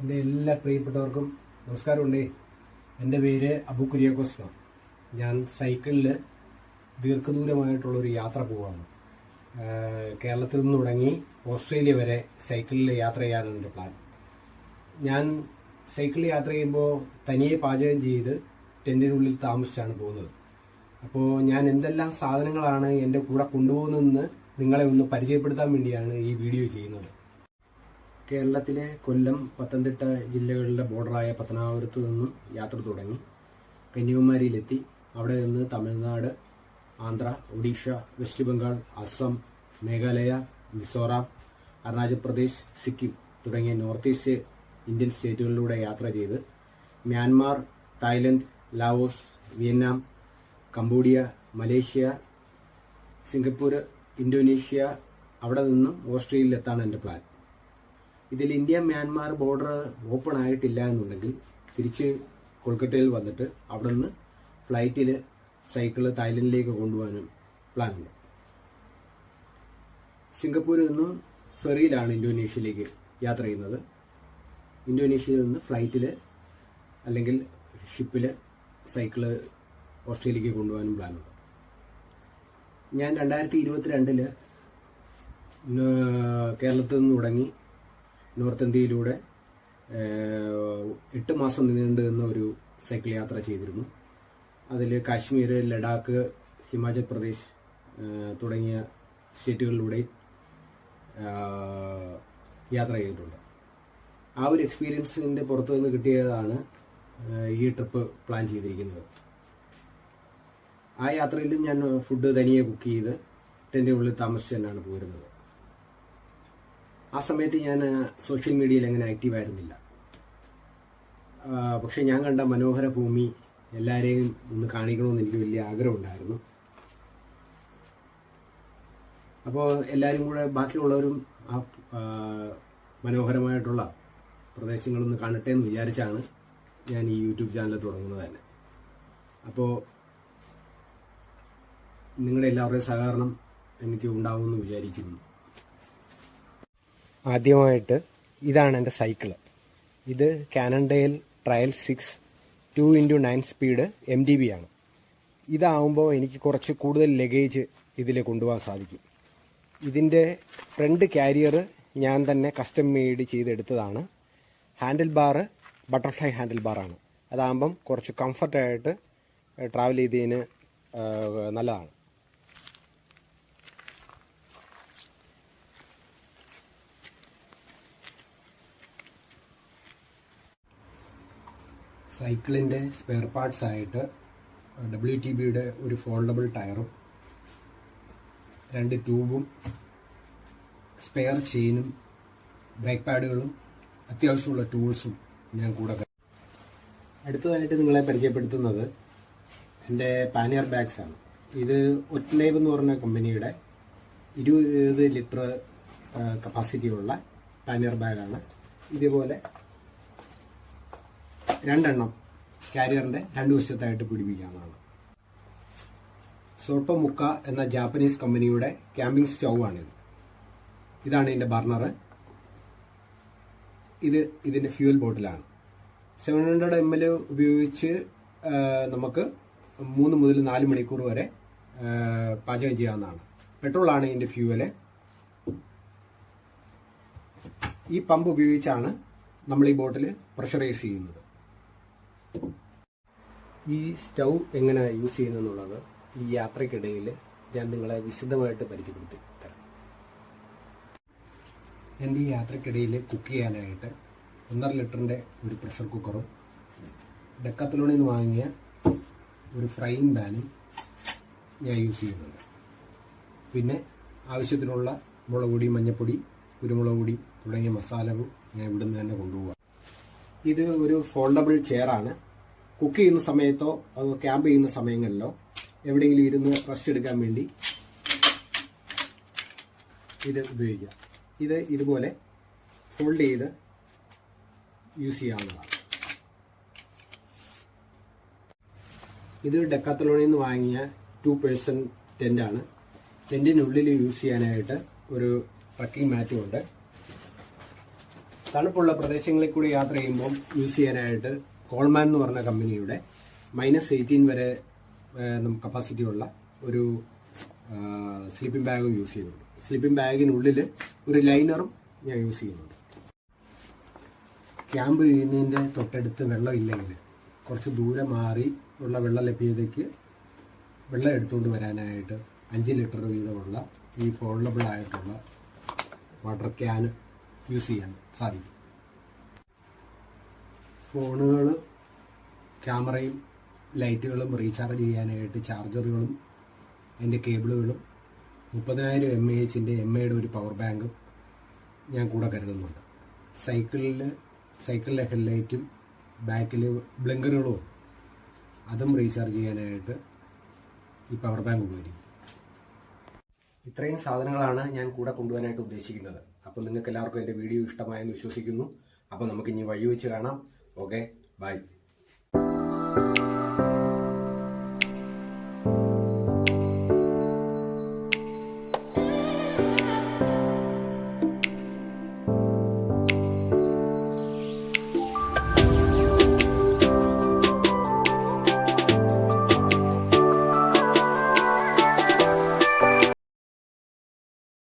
എന്റെ എല്ലാ പ്രിയപ്പെട്ടവർക്കും നമസ്കാരമുണ്ടേ. എന്റെ പേര് അബു കുര്യാക്കോസ്. ഞാൻ സൈക്കിളിൽ ദീർഘദൂരമായിട്ടുള്ളൊരു യാത്ര പോവാണ് കേരളത്തിൽ നിന്ന് തുടങ്ങി ഓസ്ട്രേലിയ വരെ സൈക്കിളിൽ യാത്ര ചെയ്യാനാണ് എന്റെ പ്ലാൻ. ഞാൻ സൈക്കിളിൽ യാത്ര ചെയ്യുമ്പോൾ തനിയെ പാചകം ചെയ്ത് ടെന്റിനുള്ളിൽ താമസിച്ചാണ് പോകുന്നത്. അപ്പോൾ ഞാൻ എന്തെല്ലാം സാധനങ്ങളാണ് എന്റെ കൂടെ കൊണ്ടുപോകുന്നതെന്ന് നിങ്ങളെ ഒന്ന് പരിചയപ്പെടുത്താൻ വേണ്ടിയാണ് ഈ വീഡിയോ ചെയ്യുന്നത്. കേരളത്തിലെ കൊല്ലം പത്തനംതിട്ട ജില്ലകളിലെ ബോർഡറായ പത്തനാപുരത്ത് നിന്നും യാത്ര തുടങ്ങി. കന്യാകുമാരിയിലെത്തി. അവിടെ നിന്ന് തമിഴ്നാട് ആന്ധ്ര ഒഡീഷ വെസ്റ്റ് ബംഗാൾ അസം മേഘാലയ മിസോറാം അരുണാചൽ പ്രദേശ് സിക്കിം തുടങ്ങിയ നോർത്ത് ഈസ്റ്റ് ഇന്ത്യൻ സ്റ്റേറ്റുകളിലൂടെ യാത്ര ചെയ്ത് Myanmar Thailand Laos Vietnam Cambodia Malaysia Singapore Indonesia അവിടെ നിന്നും ഓസ്ട്രേലിയയിലെത്താണ് എന്റെ പ്ലാൻ. ഇതിൽ ഇന്ത്യ മ്യാൻമാർ ബോർഡർ ഓപ്പൺ ആയിട്ടില്ല എന്നുണ്ടെങ്കിൽ തിരിച്ച് കൊൽക്കത്തയിൽ വന്നിട്ട് അവിടെ നിന്ന് ഫ്ലൈറ്റിൽ സൈക്കിൾ തായ്ലൻഡിലേക്ക് കൊണ്ടുപോകാനും പ്ലാനുണ്ട് സിംഗപ്പൂരിൽ നിന്ന് ഫെറിയിലാണ് ഇന്തോനേഷ്യയിലേക്ക് യാത്ര ചെയ്യുന്നത്. ഇന്തോനേഷ്യയിൽ നിന്ന് ഫ്ലൈറ്റിൽ അല്ലെങ്കിൽ ഷിപ്പിൽ സൈക്കിൾ ഓസ്ട്രേലിയക്ക് കൊണ്ടുപോകാനും പ്ലാനുണ്ട് ഞാൻ രണ്ടായിരത്തി ഇരുപത്തിരണ്ടിൽ കേരളത്തിൽ നിന്ന് തുടങ്ങി നോർത്ത് ഇന്ത്യയിലൂടെ എട്ട് മാസം നീണ്ടു നിന്ന ഒരു സൈക്കിൾ യാത്ര ചെയ്തിരുന്നു. അതിൽ കാശ്മീർ ലഡാക്ക് ഹിമാചൽ പ്രദേശ് തുടങ്ങിയ സ്റ്റേറ്റുകളിലൂടെ യാത്ര ചെയ്തിട്ടുണ്ട്. ആ ഒരു എക്സ്പീരിയൻസിന്റെ പുറത്തു നിന്ന് കിട്ടിയതാണ് ഈ ട്രിപ്പ് പ്ലാൻ ചെയ്തിരിക്കുന്നത്. ആ യാത്രയിലും ഞാൻ ഫുഡ് തനിയെ കുക്ക് ചെയ്ത് ടെന്റെ ഉള്ളിൽ താമസിച്ച് തന്നെയാണ് പോരുന്നത് ആ സമയത്ത് ഞാൻ സോഷ്യൽ മീഡിയയിൽ അങ്ങനെ ആക്റ്റീവ് ആയിരുന്നില്ല. പക്ഷേ ഞാൻ കണ്ട മനോഹര ഭൂമി എല്ലാവരെയും ഒന്ന് കാണിക്കണമെന്ന് എനിക്ക് വലിയ ആഗ്രഹമുണ്ടായിരുന്നു. അപ്പോൾ എല്ലാവരും കൂടെ ബാക്കിയുള്ളവരും ആ, മനോഹരമായിട്ടുള്ള പ്രദേശങ്ങളൊന്ന് കാണട്ടെ എന്ന് വിചാരിച്ചാണ് ഞാൻ ഈ യൂട്യൂബ് ചാനൽ തുടങ്ങുന്നത് തന്നെ. അപ്പോൾ നിങ്ങളുടെ എല്ലാവരുടെയും സഹകരണം എനിക്ക് ഉണ്ടാവുമെന്ന് വിചാരിക്കുന്നു. ആദ്യമായിട്ട് ഇതാണ് എന്റെ സൈക്കിൾ. ഇത് കാനഡയിൽ trail six two into nine speed M D B ആണ്. ഇതാവുമ്പോൾ എനിക്ക് കുറച്ച് കൂടുതൽ ലഗേജ് ഇതിൽ കൊണ്ടുപോകാൻ സാധിക്കും. ഇതിന്റെ ഫ്രണ്ട് കാരിയർ ഞാൻ തന്നെ കസ്റ്റം മെയ്ഡ് ചെയ്തെടുത്തതാണ്. ഹാൻഡിൽ ബാറ് ബട്ടർഫ്ലൈ ഹാൻഡിൽ ബാറാണ് അതാകുമ്പം കുറച്ച് കംഫർട്ടായിട്ട് ട്രാവൽ ചെയ്തതിന് നല്ലതാണ്. സൈക്കിളിന്റെ സ്പെയർ പാർട്സ് ആയിട്ട് ഡബ്ല്യു ടി ബിയുടെ ഒരു ഫോൾഡബിൾ ടയറും രണ്ട് ട്യൂബും സ്പെയർ ചെയിനും ബ്രേക്ക് പാഡുകളും അത്യാവശ്യമുള്ള ടൂൾസും ഞാൻ കൂടെ. അടുത്തതായിട്ട് നിങ്ങളെ പരിചയപ്പെടുത്തുന്നത് എന്റെ പാനിയർ ബാഗ്സ് ആണ് ഇത് ഒറ്റനൈബ് എന്ന് പറഞ്ഞ കമ്പനിയുടെ ഇരുപത് ലിറ്റർ കപ്പാസിറ്റിയുള്ള പാനിയർ ബാഗാണ് ഇതേപോലെ രണ്ടെണ്ണം കാരിയറിന്റെ രണ്ടു വശത്തായിട്ട് പിടിപ്പിക്കാവുന്നതാണ്. സോട്ടോ മുക്ക എന്ന ജാപ്പനീസ് കമ്പനിയുടെ ക്യാമ്പിംഗ് സ്റ്റൗ ആണിത്. ഇതാണ് ഇതിന്റെ ബർണർ ഇത് ഇതിന്റെ ഫ്യൂൽ ബോട്ടിലാണ് സെവൻ ഹൺഡ്രഡ് എം എൽ ഉപയോഗിച്ച് നമുക്ക് മൂന്ന് മുതൽ നാല് മണിക്കൂർ വരെ പാചകം ചെയ്യാവുന്നതാണ്. പെട്രോളാണ് ഇതിന്റെ ഫ്യൂവൽ ഈ പമ്പ് ഉപയോഗിച്ചാണ് നമ്മൾ ഈ ബോട്ടിൽ പ്രഷറൈസ് ചെയ്യുന്നത്. ഈ സ്റ്റൗ എങ്ങനെ യൂസ് ചെയ്യുന്നെന്നുള്ളത് ഈ യാത്രക്കിടയിൽ ഞാൻ നിങ്ങളെ വിശദമായിട്ട് പരിചയപ്പെടുത്തി തരാം. എന്റെ ഈ യാത്രക്കിടയിൽ കുക്ക് ചെയ്യാനായിട്ട് ഒന്നര ലിറ്ററിന്റെ ഒരു പ്രഷർ കുക്കറും ഡെക്കത്തലോണിൽ നിന്ന് വാങ്ങിയ ഒരു ഫ്രൈയിങ് പാനും ഞാൻ യൂസ് ചെയ്യുന്നുണ്ട്. പിന്നെ ആവശ്യത്തിനുള്ള മുളക് പൊടി മഞ്ഞൾപ്പൊടി കുരുമുളക് പൊടി തുടങ്ങിയ മസാലകൾ ഞാൻ ഇവിടുന്ന് തന്നെ കൊണ്ടുപോകാം ഇത് ഒരു ഫോൾഡബിൾ ചെയറാണ് കുക്ക് ചെയ്യുന്ന സമയത്തോ അതോ ക്യാമ്പ് ചെയ്യുന്ന സമയങ്ങളിലോ എവിടെയെങ്കിലും ഇരുന്ന് റെസ്റ്റ് എടുക്കാൻ വേണ്ടി ഇത് ഉപയോഗിക്കാം ഇത് ഇതുപോലെ ഫോൾഡ് ചെയ്ത് യൂസ് ചെയ്യാവുന്നതാണ്. ഇത് ഡെക്കാത്തലോണിൽ നിന്ന് വാങ്ങിയ ടു പേഴ്സൺ ടെന്റാണ് ടെന്റിനുള്ളിൽ യൂസ് ചെയ്യാനായിട്ട് ഒരു ട്രക്കിംഗ് മാറ്റും ഉണ്ട്. തണുപ്പുള്ള പ്രദേശങ്ങളിൽ കൂടി യാത്ര ചെയ്യുമ്പോൾ യൂസ് ചെയ്യാനായിട്ട് കോൾമാൻ എന്ന് പറഞ്ഞ കമ്പനിയുടെ മൈനസ് എയ്റ്റീൻ വരെ കപ്പാസിറ്റി ഉള്ള ഒരു സ്ലീപ്പിംഗ് ബാഗും യൂസ് ചെയ്യുന്നുണ്ട്. സ്ലീപ്പിംഗ് ബാഗിനുള്ളിൽ ഒരു ലൈനറും ഞാൻ യൂസ് ചെയ്യുന്നുണ്ട്. ക്യാമ്പ് ചെയ്യുന്നതിന്റെ തൊട്ടടുത്ത് വെള്ളമില്ലെങ്കിൽ കുറച്ച് ദൂരെ മാറി ഉള്ള വെള്ള ലഭ്യതയ്ക്ക് വെള്ളം എടുത്തുകൊണ്ട് വരാനായിട്ട് അഞ്ച് ലിറ്റർ വീതമുള്ള ഈ ഫോൾഡബിൾ ആയിട്ടുള്ള വാട്ടർ ക്യാൻ യൂസ് ചെയ്യാൻ സാധിക്കും. ഫോണുകൾ ക്യാമറയും ലൈറ്റുകളും റീചാർജ് ചെയ്യാനായിട്ട് ചാർജറുകളും എന്റെ കേബിളുകളും മുപ്പതിനായിരം എം എ എച്ചിന്റെ എം എയുടെ ഒരു പവർ ബാങ്കും ഞാൻ കൂടെ കരുതുന്നുണ്ട്. സൈക്കിളിൽ സൈക്കിളിലെ ഹെഡ്ലൈറ്റും ബാക്കിൽ ബ്ലിങ്കറുകളും അതും റീചാർജ് ചെയ്യാനായിട്ട് ഈ പവർ ബാങ്ക് ഉപകരിക്കും ഇത്രയും സാധനങ്ങളാണ് ഞാൻ കൂടെ കൊണ്ടുപോകാനായിട്ട് ഉദ്ദേശിക്കുന്നത്. അപ്പോൾ നിങ്ങൾക്ക് എല്ലാവർക്കും എന്റെ വീഡിയോ ഇഷ്ടമായെന്ന് വിശ്വസിക്കുന്നു. അപ്പോൾ നമുക്ക് ഇനി വഴി വെച്ച് കാണാം. Okay bye.